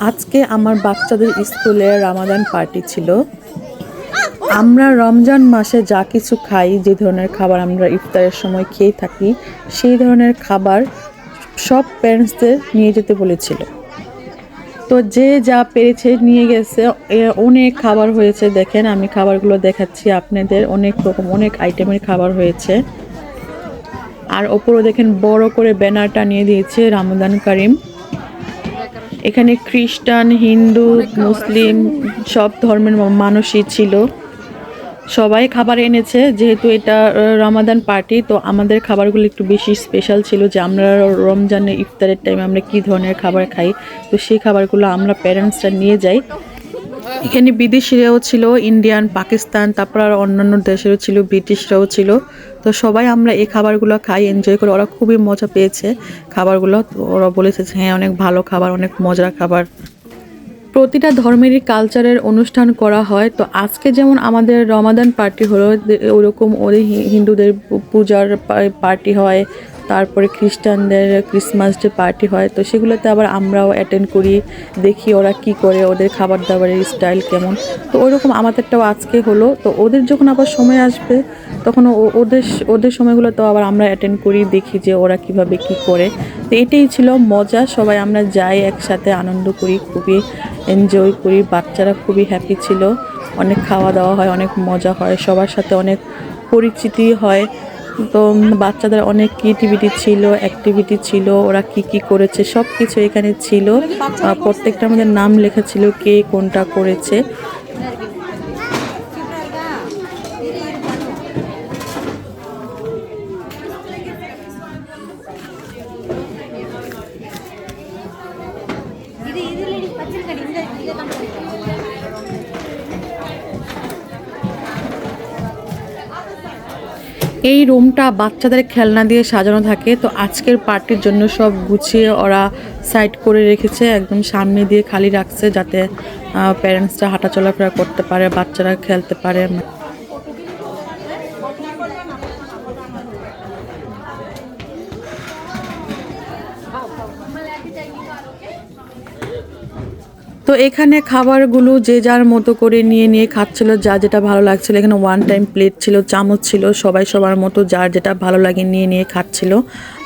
আজকে আমার বাচ্চাদের স্কুলে রামাদান পার্টি ছিল। আমরা রমজান মাসে যা কিছু খাই, যে ধরনের খাবার আমরা ইফতারের সময় খেয়ে থাকি, সেই ধরনের খাবার সব প্যারেন্টসদের নিয়ে যেতে বলেছিল। তো যে যা পেরেছে নিয়ে গেছে অনেক খাবার হয়েছে। দেখেন, আমি খাবারগুলো দেখাচ্ছি আপনাদের। অনেক রকম, অনেক আইটেমের খাবার হয়েছে। আর ওপরে দেখেন, বড় করে ব্যানারটা নিয়ে দিয়েছে রামদান করিম। এখানে খ্রিস্টান, হিন্দু, মুসলিম সব ধর্মের মানুষই ছিল। সবাই খাবার এনেছে, যেহেতু এটা রমাদান পার্টি, তো আমাদের খাবারগুলো একটু বেশি স্পেশাল ছিল যে আমরা রমজানের ইফতারের টাইমে আমরা কি ধরনের খাবার খাই, তো সেই খাবারগুলো আমরা প্যারেন্টসরা নিয়ে যাই। এখানে বিদেশিরাও ছিল, ইন্ডিয়ান, পাকিস্তান, তারপর আর অন্যান্য দেশেরও ছিল, ব্রিটিশরাও ছিল। তো সবাই আমরা এই খাবারগুলো খাই এনজয় করে। ওরা খুবই মজা পেয়েছে খাবারগুলো। ওরা বলেছে হ্যাঁ অনেক ভালো খাবার, অনেক মজার খাবার। প্রতিটা ধর্মেরই কালচারের অনুষ্ঠান করা হয়। তো আজকে যেমন আমাদের রমাদান পার্টি হলো ওরকম ওদের হিন্দুদের পূজার পার্টি হয়, তারপরে খ্রিস্টানদের ক্রিসমাস ডে পার্টি হয়, তো সেগুলোতে আবার আমরাও অ্যাটেন্ড করি, দেখি ওরা কি করে, ওদের খাবার দাবারের স্টাইল কেমন। তো ওরকম আমাদেরটাও আজকে হলো, তো ওদের যখন আবার সময় আসবে, তখন ওদের ওদের সময়গুলো তো আবার আমরা অ্যাটেন্ড করি, দেখি যে ওরা কীভাবে কি করে। তো এটাই ছিল মজা, সবাই আমরা যাই একসাথে আনন্দ করি, খুবই এনজয় করি। বাচ্চারা খুবই হ্যাপি ছিল। অনেক খাওয়া দাওয়া হয়, অনেক মজা হয়। সবার সাথে অনেক পরিচিতি হয়। তো বাচ্চাদের অনেক ক্রিয়েটিভিটি ছিল অ্যাক্টিভিটি ছিল, ওরা কি কি করেছে সব কিছু এখানে ছিল। প্রত্যেকটা আমাদের নাম লেখা ছিল কে কোনটা করেছে। এই রুমটা বাচ্চাদের খেলনা দিয়ে সাজানো থাকে, তো আজকের পার্টির জন্য সব গুছিয়ে ওরা সাইড করে রেখেছে, একদম সামনে দিয়ে খালি রাখছে যাতে প্যারেন্টসরা হাঁটা চলাফেরা করতে পারে, বাচ্চারা খেলতে পারে। তো এখানে খাবারগুলো যে যার মতো করে নিয়ে নিয়ে খাচ্ছিল, যা যেটা ভালো লাগছিল। এখানে ওয়ান টাইম প্লেট ছিল, চামচ ছিল, সবাই সবার মতো যার যেটা ভালো লাগে নিয়ে নিয়ে খাচ্ছিল।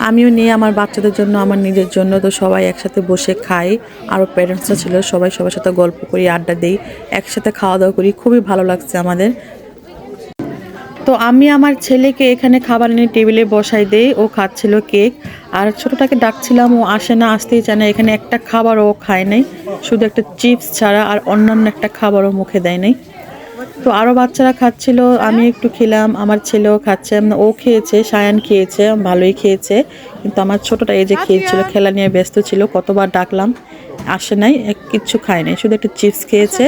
আমিও নিয়ে আমার বাচ্চাদের জন্য, আমার নিজের জন্য, তো সবাই একসাথে বসে খাই। আরও প্যারেন্টসরা ছিল, সবাই সবার সাথে গল্প করি, আড্ডা দিই, একসাথে খাওয়া দাওয়া করি। খুবই ভালো লাগছে আমাদের। তো আমি আমার ছেলেকে এখানে খাবার এনে টেবিলে বসাই দেই ও খাচ্ছিল কেক। আর ছোটটাকে ডাকছিলাম ও আসে না আসতেই চায় না এখানে একটা খাবারও ও খায় নাই। শুধু একটা চিপস ছাড়া আর অন্যান্য একটা খাবারও মুখে দেয় নাই। তো আরও বাচ্চারা খাচ্ছিল আমি একটু খেলাম আমার ছেলেও খাচ্ছে ও খেয়েছে সায়ান খেয়েছে ভালোই খেয়েছে। কিন্তু আমার ছোটটা এই যে খেয়েছিল খেলা নিয়ে ব্যস্ত ছিল কতবার ডাকলাম আসে নাই কিচ্ছু খায় নাই শুধু একটা চিপস খেয়েছে।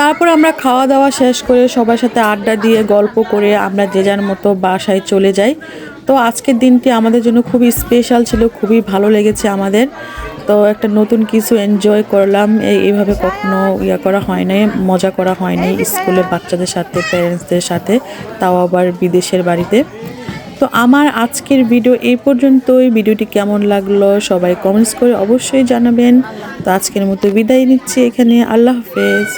তারপর আমরা খাওয়া দাওয়া শেষ করে সবার সাথে আড্ডা দিয়ে গল্প করে আমরা যে যার মতো বাসায় চলে যাই। তো আজকের দিনটি আমাদের জন্য খুবই স্পেশাল ছিল, খুবই ভালো লেগেছে আমাদের। তো একটা নতুন কিছু এনজয় করলাম, এই এইভাবে কখনো ইয়া করা হয় নাই, মজা করা হয়নি স্কুলে বাচ্চাদের সাথে প্যারেন্টসদের সাথে, তাও আবার বিদেশের বাড়িতে। তো আমার আজকের ভিডিও এই পর্যন্তই। ভিডিওটি কেমন লাগল সবাই কমেন্টস করে অবশ্যই জানাবেন। তো আজকের মতো বিদায় নিচ্ছি এখানে, আল্লাহ হাফেজ।